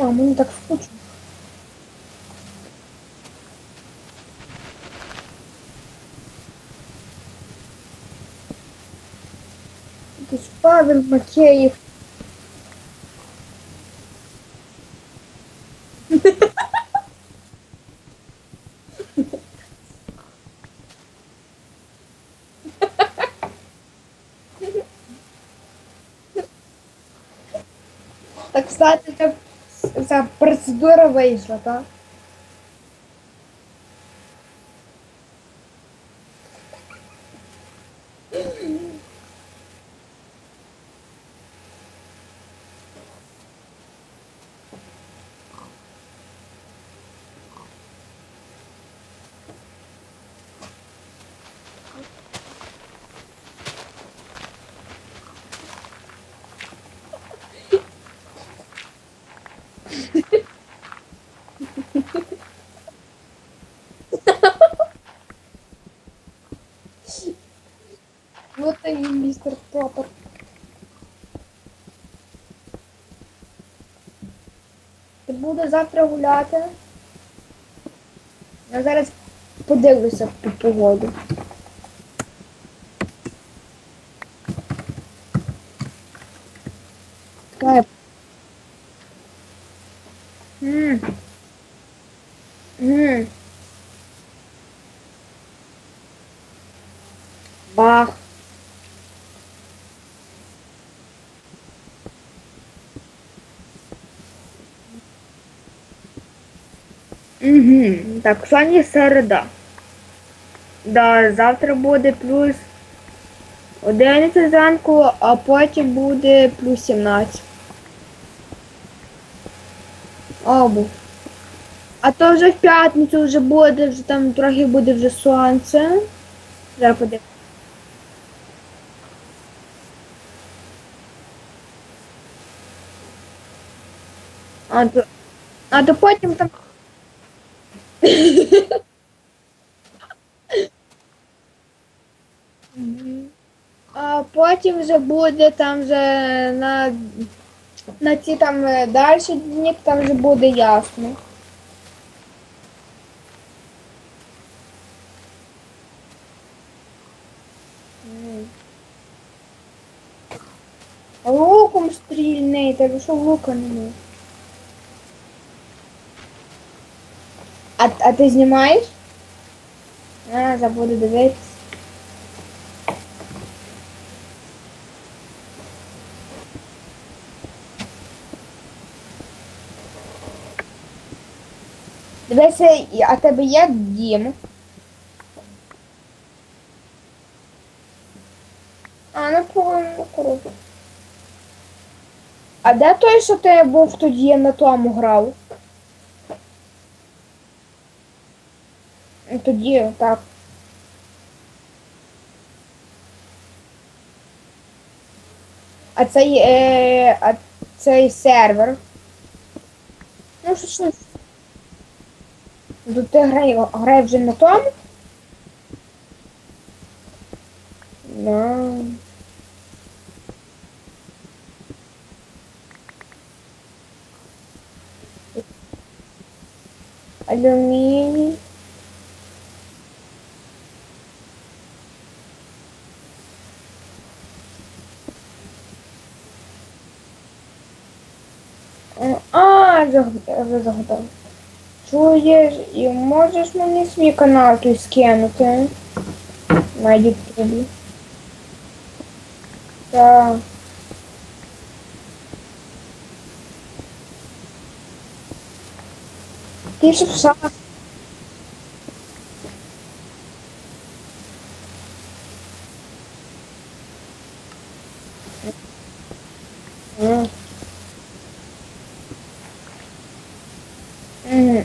О, мені так скучно. Якийсь Павел Макеєв. Так, кстати, ця, ця процедура вийшла, так? Вот і Поппер. Ти буде завтра гуляти? Я зараз подивлюся по погоду. Чекай. М. М. Бах. Угу. Так, сьогодні середа. Да, завтра буде плюс 11 зранку, а потім буде плюс 17. Обу. А то вже в п'ятницю вже буде, вже там трохи буде вже сонце. Зараз подивимось. А то, а то потім там. потім вже буде там вже на, на ці там е, далі дні, там вже буде ясно. М. Луком стрільний, тебе що лука немає? А, а ти знімаєш? А, забуду дивитися. І- а тебе є дім? А, ну круто. А де той, що ти був тоді на тому грав? Ну, Тоді, так. А цей, е, а цей сервер. Ну, що ж. Ну, ти грає, грає вже на тому? Да. Алюминий. А, заг- вже загадав. Чуєш, і можеш мені свій канал той скинути на Ютубі? Так. Ти ж в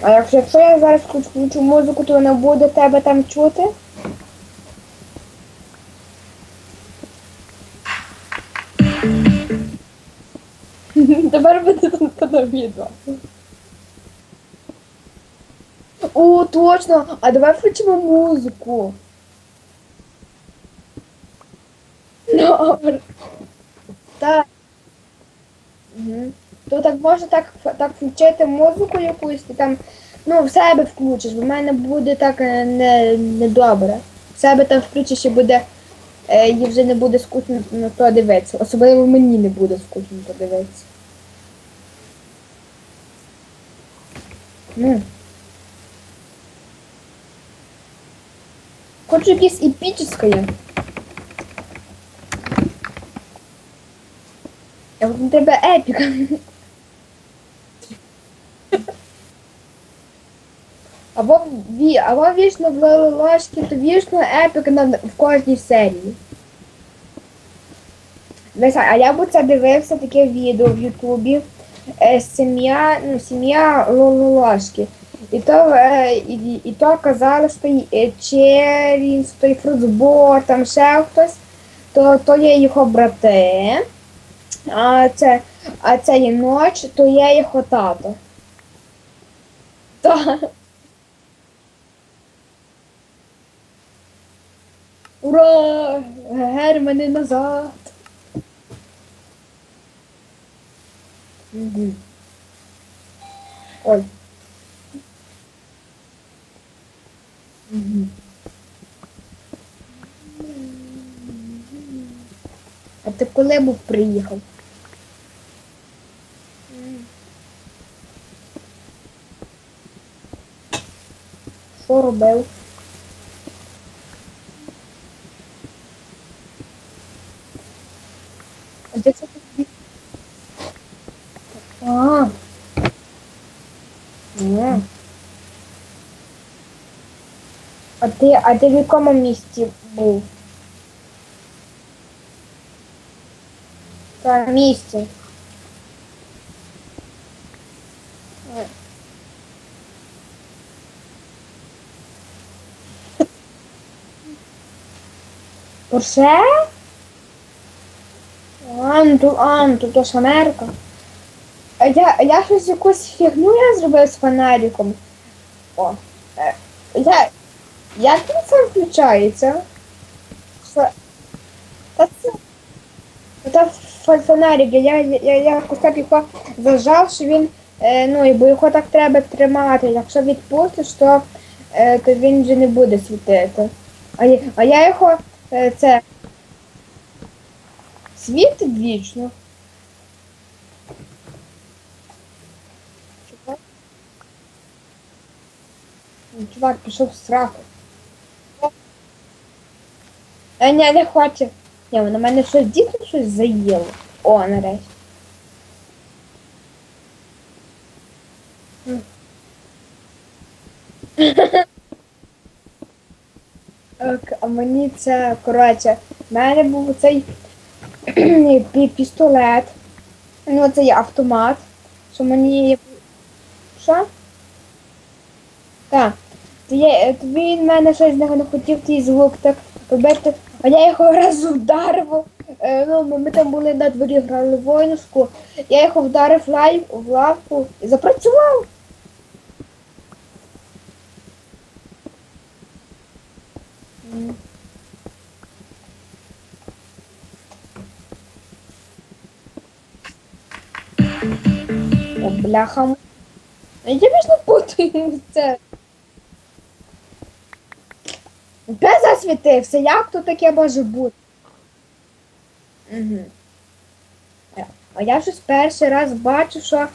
А якщо, якщо я зараз включу музику, то не буде тебе там чути? Тепер буде тут на відео. О, точно! А давай включимо музику. Добре. Так. Угу. То так можна так, так включити музику якусь, ти там, ну, в себе включиш, бо в мене буде так е, не. В себе там включиш і буде, е, і вже не буде скучно на то дивитися. Особливо мені не буде скучно то дивитися. Ну. Хочу якесь епічне. А от на тебе епіка. Або, ві, або вічно в ложки, то вічно епік на, в кожній серії. Дивись, а я б це дивився таке відео в Ютубі. Е, сім'я, ну, сім'я Лолошки. І то, е, і, і то казали, що е, Черінс, то і там ще хтось, то, то є його брати. А це, а це є ноч, то є його тато. То... Ура! Германи назад! Ой. А ти коли був приїхав? Що робив? А де це ти? А. Ні. А ти, а ти в якому місті був? Та місті. Ой. Порше? А, ну то, а, ну то, то ж Америка. Я, я щось якусь фігню я зробив з фонариком. О. Е, я, як він це включається? Та це... Та фонарик, я, я, якось так його зажав, що він, е, ну, і бо його так треба тримати. Якщо відпустиш, то, е, то він вже не буде світити. А, я- а я його це світить вічно. Чувак пішов в сраку. А ні, не хоче. Ні, на мене щось дійсно щось заїло. О, нарешті. А мені це, коротше, в мене був цей пі- пістолет. Ну, це є автомат. Що мені. Що? Так. То є, то він мене щось не хотів цей звук так робити, а я його раз вдарив. Е, ну, ми, там були на дворі грали воїнську. Я його вдарив лай, в лавку і запрацював. О, бляха. Я вічно путаю це. Де засвітився? Як то таке може бути? Угу. А я щось перший раз бачу, що